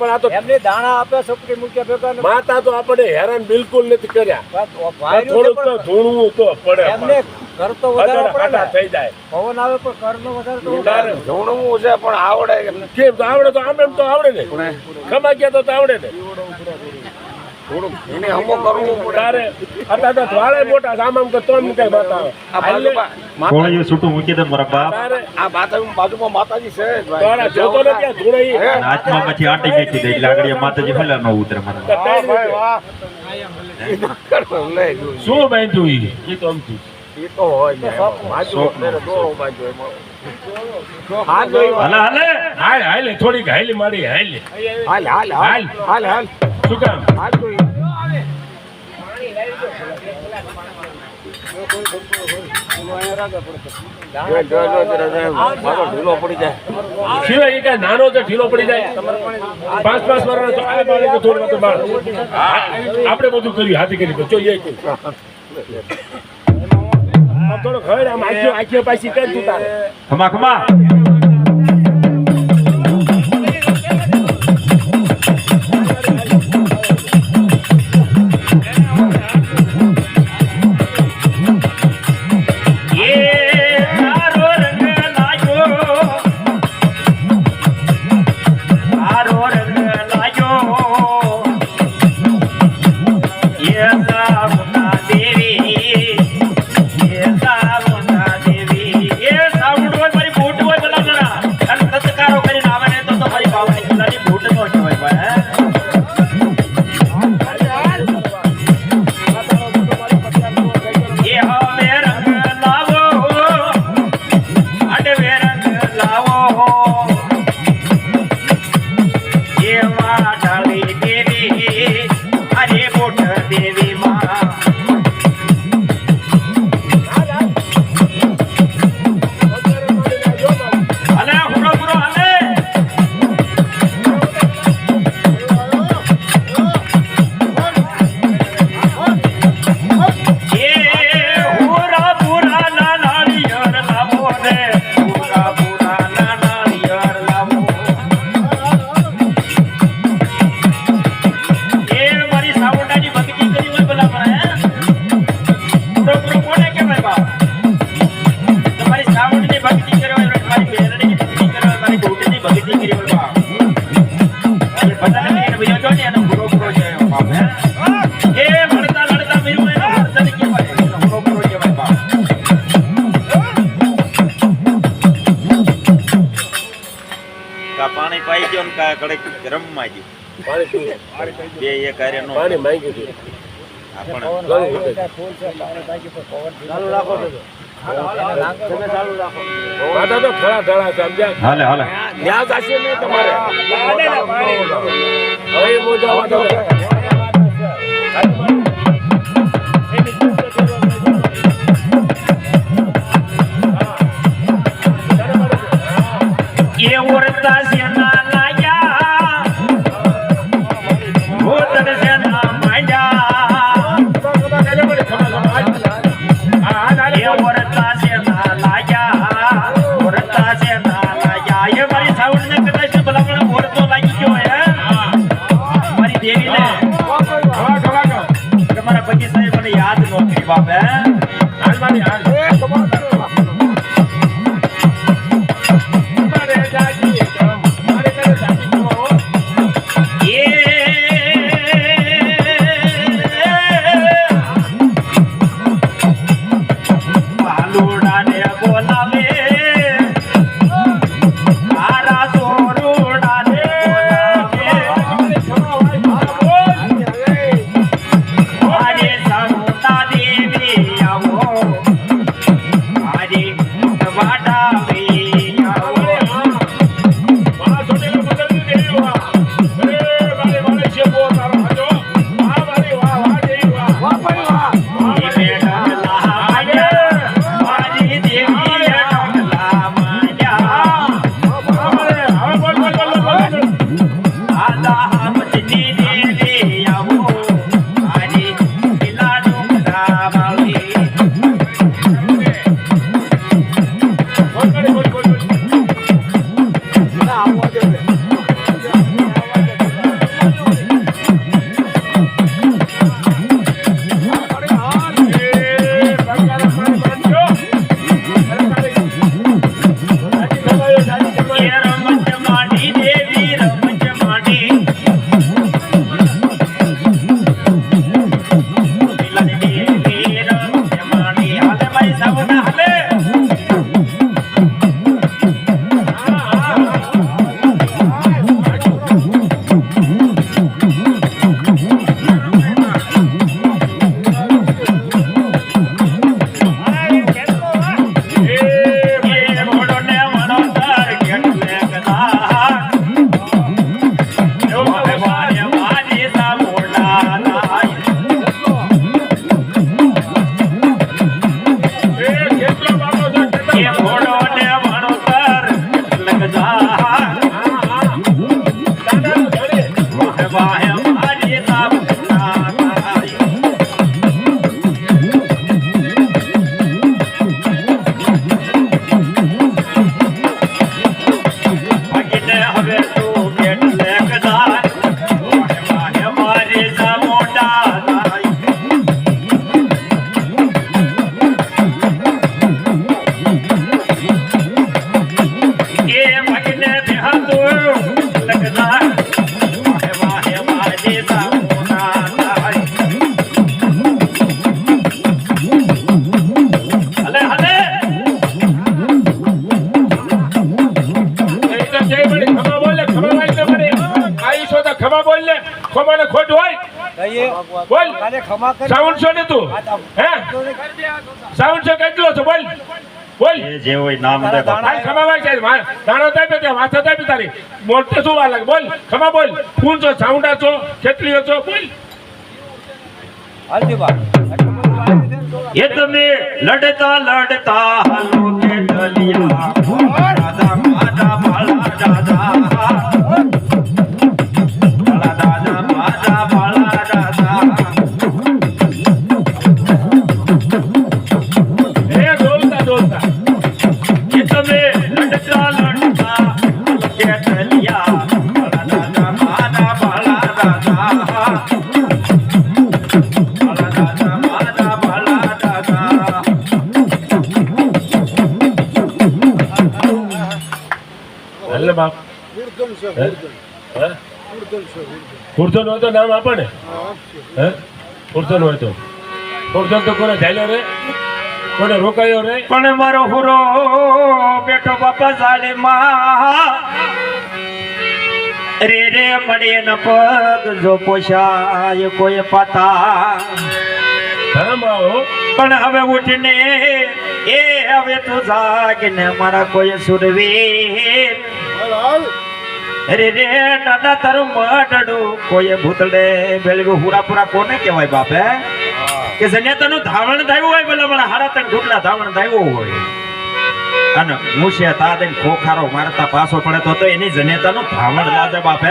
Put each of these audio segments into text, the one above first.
પણ આ તો એમને દાણા આપે સપટી મૂક્યા ભેગા ને. માતા તો આપણે હેરાન બિલકુલ નથી કર્યા. થોડુંક તો ધૂણવું તો પડે એમને કર તો વધારે પડે. થઈ જાય. પવન આવે પણ ઘરનો વધારે તો તારે ધૂણવું છે પણ આવડે કેમ તો આવડે તો આમ એમ તો આવડે ને. ખમા ગયા તો તો આવડે ને. થોડુંક એને હમો કરવું તારે અત્યારે તો વાળે મોટા તોય માતા. આ બાજુમાં માતા- છૂટું મૂકી દે મારા બાપ. આ બાજુ- બાજુમાં માતાજી છે તારા જોતો હાથમાં પછી આટી મેકી દે માતાજી ફેલા નો ઉતરે વાહ ભાઈ? વાહ. શું બાંધ્યું ઈ? તો તો હોય. હાલે હાલે હાલ. હાલે થોડીક હાલી મારી હાલી હાલ. હાલ હાલ હાલ. હાલ. નાનો છે, ઢીલો પડી જાય. પાંચ પાંચ વર્ષ થોડી વાર બાળ. આપણે બધું કર્યું, હાથી કરી જોઈએ થોડો ખબર આમ આખીઓ આખીઓ પાછી કઈ તું તારે. ખમા ખમા. પાણી પાઈ ગયો ને કા કડક ગરમમાં ગયું. બે એ કાર્ય નો પાણી માંગ્યું હતું. આપણ માતા તો ખરા સમજ્યા હાલે. હાલે ન્યાસ નહીં તમારે. હવે પતિ સાહેબ મને યાદ નો બાપે હાલ મારી હાલ. બોલ. કાલે ખમા કરી સાઉન્ડ છો ને તું. હે? સાઉન્ડ છો કેટલો છો? બોલ. બોલ. જે હોય નામ દે ભાઈ ખમા ભાઈ સાહેબ મા- દાણો તાપે ત્યાં માથા તાપે તારી. બોલતે શું વાર લાગે? બોલ. ખમા બોલ. ફૂન છો સાઉન્ડા છો કેટલીઓ છો? બોલ. હાલજી બા એ તમે લડતા લડતા હાલો કે દલિયા કુર્તો હોય તો નામ આપો ને. હે? કુર્તો હોય તો. કુર્તો તો કોને ચાલ્યો રે? કોને રોકાયો રે? પણ મારો હુરો બેઠો બાપા સાડીમાં રે રે પડે ન પગ જો પોષાય કોઈ પાતા. ધરમ પણ હવે ઉઠને એ હવે તું જાગને મારા કોઈ સુરવીર. રે રે દાદા તારું મટડું કોઈ ભૂતડે બેલવું હુરાપુરા કોને કહેવાય બાપે કે જનેતાનું ધાવણ થાયું હોય ભલે મને હારા તને ઘૂંટલા ધાવણ થાયું હોય. અને મુશે તા દઈને ખોખારો મારતા પાછો પડે તો તો એની જનેતાનું ધાવણ લાજે બાપે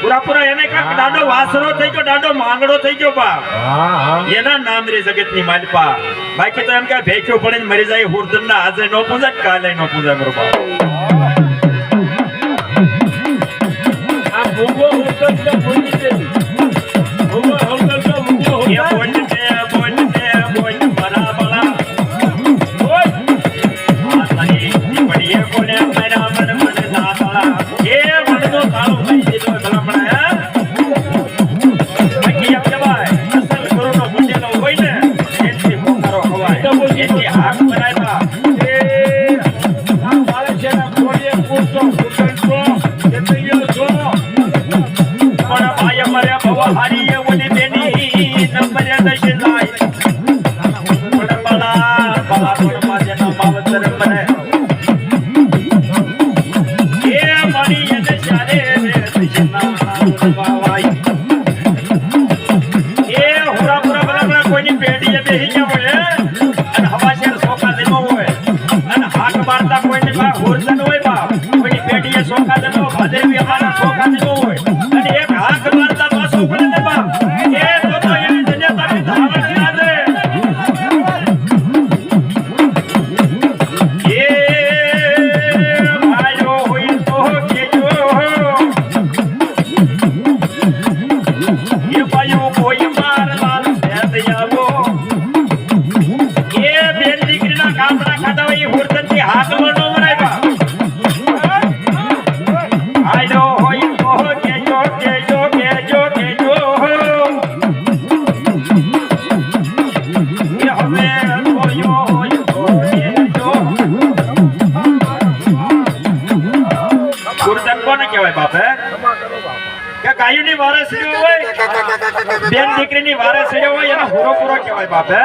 પૂરા પૂરા એને કાંઈક દાડો વાસરો થઈ ગયો દાડો માંગડો થઈ ગયો હા એના નામ રે જગતની માલપા બાકી તો એમ કે ભેખ્યો પડીને મરી જાય હુરદન ના આજે નો પૂજા કાલે નો પૂજા મારો બાપ. આ સોખા દેવો ભાદેવી અમારા સોખા દેવો કે ગાયુની વારસડી હોય બેન દીકરીની વારસડી હોય એનો હુરો પૂરો કહેવાય બાપે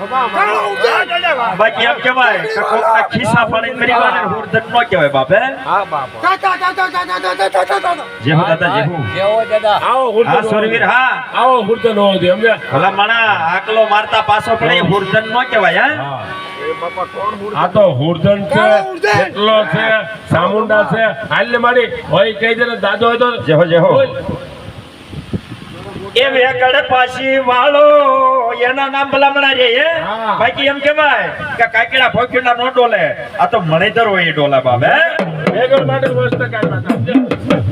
બાકી એમ કહેવાય કે કોકના ખિસ્સા પાડીને મરી હુરદન નો કહેવાય બાપે હા બાપા જે હો દાદા જે હો દાદા આવો હા સુરવીર હા આવો હુરતન હોવો જોઈએ સમજ્યા? ભલા માણા આકલો મારતા પાછો પડે હુરદન નો કહેવાય હા આ તો હુરદન છે કેટલો છે સામુંડા છે હાલ ને મારી હોય કહી દે દાદો હોય તો જે હો જે હો બોલ. એ વેકડ પાછી વાળો. એના નામ ભલામણા રે હે? બાકી એમ કેવાય કે કાકીડા ફોક્યુડા નો ડોલે. આ તો મણેતર હોય એ ડોલા બાબે વેગળ માટે વસ્તુ સમજ્યા?